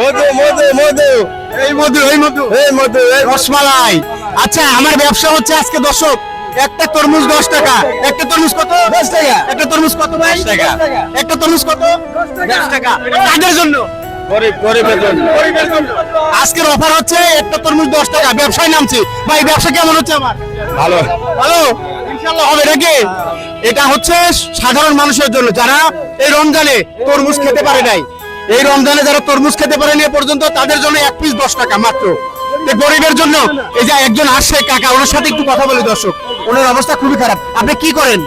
মধু মধু মধু। এই মধু এই মধু। এই মধু এই রসমালাই। আচ্ছা আমার ব্যবসা হচ্ছে আজকে দর্শক একটা তরমুজ দশ টাকা। একটা তরমুজ কত? দশ টাকা। একটা তরমুজ কত ভাই? টাকা। একটা তরমুজ কত? দশ টাকা। কাদের জন্য? আজকের অফার হচ্ছে একটা তরমুজ দশ টাকা। ব্যবসায় নামছি। ভাই ব্যবসা কেমন হচ্ছে আমার? ভালো। ভালো? ইনশাল্লাহ হবে নাকি? এটা হচ্ছে সাধারণ মানুষের জন্য। যারা এই রমজানে তরমুজ খেতে পারে নাই এই রমজানে যারা তরমুজ খেতে পারেনি এ পর্যন্ত তাদের জন্য এক পিস দশ টাকা মাত্র। গরিবের জন্য এই যে একজন আসছে কাকা ওনার সাথে একটু কথা বলি দর্শক। ওনার অবস্থা খুবই খারাপ। আপনি কি করেন?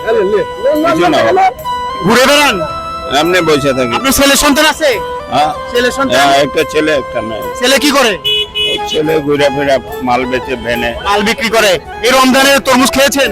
ঘুরে বেড়ান? এমনি বসে থাকি। আপনার ছেলে সন্তান আছে? হ্যাঁ। ছেলে সন্তান? হ্যাঁ, একটা ছেলে একটা মেয়ে। ছেলে কি করে? ছেলে ঘুরে ফিরে মাল বেচে ভেনে। মাল বিক্রি করে। এই রমজানে তরমুজ খেয়েছেন?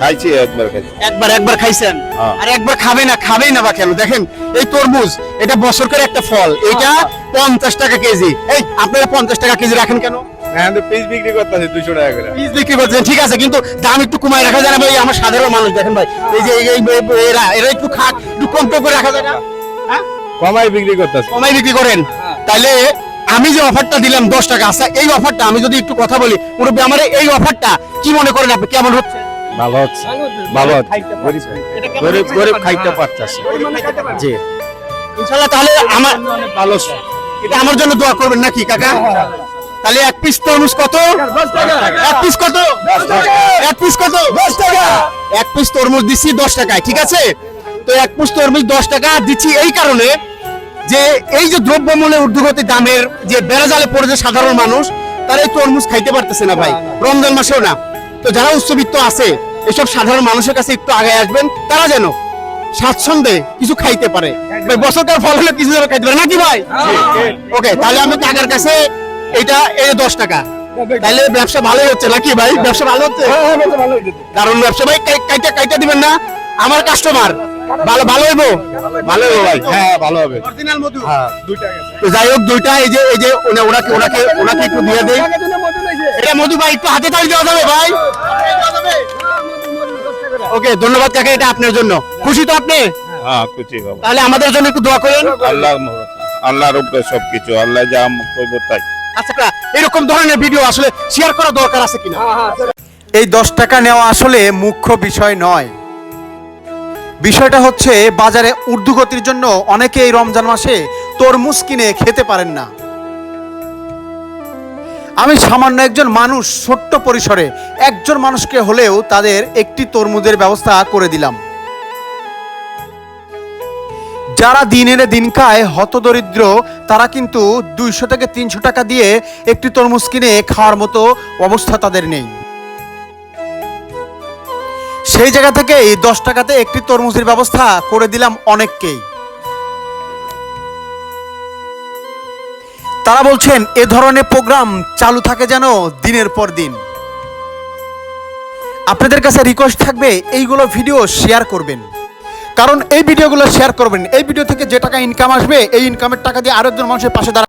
খাইছি একবার খাইছি। একবার একবার খাইছেন? হ্যাঁ। আর একবার খাবে না খাবেই না বা কেন দেখেন এই তরমুজ এটা বছরকার একটা ফল। এটা পঞ্চাশ টাকা কেজি। এই আপনারা পঞ্চাশ টাকা কেজি রাখেন কেন? হ্যাঁ পিস বিক্রি করতেছি দুশো টাকা করে। পিস বিক্রি করছেন ঠিক আছে কিন্তু দাম একটু কমায় রাখা যায় না ভাই আমার সাধারণ মানুষ দেখেন ভাই। এই যে এই- এই- এরা এরা একটু খাক একটু কম টম করে রাখা যায় না? হ্যাঁ? কমাই বিক্রি করতেছি। কমাই বিক্রি করেন। তাহলে আমি যে অফারটা দিলাম দশ টাকা আচ্ছা এই অফারটা আমি যদি একটু কথা বলি মুরব্বী আমার এই অফারটা কি মনে করেন আপনি? কেমন হচ্ছে? ভালো হচ্ছে। ভালো হচ্ছে। গরিব গরিব খাইতে পারতেছে। জি। ইনশাল্লাহ তাহলে আমার ভালো এটা আমার জন্য দোয়া করবেন নাকি কাকা? তাহলে এক পিস তরমুজ কত? এক পিস কত? এক পিস কত? দশ টাকা। এক পিস তরমুজ দিচ্ছি দশ টাকায় ঠিক আছে? তো এক পিস তরমুজ দশ টাকা। দিচ্ছি এই কারণে যে এই যে দ্রব্যমূল্যের ঊর্ধ্বগতি দামের যে বেড়াজালে পড়েছে সাধারণ মানুষ তারা এই তরমুজ খাইতে পারতেছে না ভাই। রমজান মাসেও না। তো যারা উচ্চবিত্ত আছে এসব সাধারণ মানুষের কাছে একটু আগে আসবেন তারা যেন স্বাচ্ছন্দ্যে কিছু খাইতে পারে। ভাই বছরকার ফল হলে কিছু যেন খাইতে পারে। নাকি ভাই? ওকে তাহলে আমি টাকার কাছে এটা এই দশ টাকা। তাহলে ব্যবসা ভালোই হচ্ছে নাকি ভাই? ব্যবসা ভালো হচ্ছে? কারণ ব্যবসা ভাই কাইটা কাইটা দিবেন না? আমার কাস্টমার ভালো ভালো হইব? ভালো হইব ভাই। হ্যাঁ ভালো হবে। অরিজিনাল মধু। হ্যাঁ। তো যাই হোক দুইটা এই যে এই যে ওনা- ওনাকে ওনাকে ওনাকে একটু দিয়ে দেই। এটা মধু ভাই একটু হাতে তালি দেওয়া যাবে ভাই। ওকে ধন্যবাদ কাকা এটা আপনার জন্য। খুশি তো আপনি? হ্যাঁ খুশি বাবা তাহলে আমাদের জন্য একটু দোয়া করেন। আল্লাহ আল্লাহর উপরে সবকিছু আল্লাহ যা কইব তাই। আচ্ছা এরকম ধরনের ভিডিও আসলে শেয়ার করা দরকার আছে কিনা? এই দশ টাকা নেওয়া আসলে মুখ্য বিষয় নয়। বিষয়টা হচ্ছে বাজারে ঊর্ধ্বগতির জন্য অনেকে এই রমজান মাসে তরমুজ কিনে খেতে পারেন না। আমি সামান্য একজন মানুষ ছোট্ট পরিসরে একজন মানুষকে হলেও তাদের একটি তরমুজের ব্যবস্থা করে দিলাম। যারা দিন এনে দিন খায়, হতদরিদ্র, তারা কিন্তু দুইশো থেকে তিনশো টাকা দিয়ে একটি তরমুজ কিনে খাওয়ার মতো অবস্থা তাদের নেই। সেই জায়গা থেকে এই দশ টাকাতে একটি তরমুজের ব্যবস্থা করে দিলাম অনেককেই। তারা বলছেন, এ ধরনের প্রোগ্রাম চালু থাকে যেন দিনের পর দিন। আপনাদের কাছে রিকোয়েস্ট থাকবে, এইগুলো ভিডিও শেয়ার করবেন। কারণ এই ভিডিওগুলো শেয়ার করবেন। এই ভিডিও থেকে যে টাকা ইনকাম আসবে, এই ইনকামের টাকা দিয়ে আরেকজন মানুষের পাশে দাঁড়া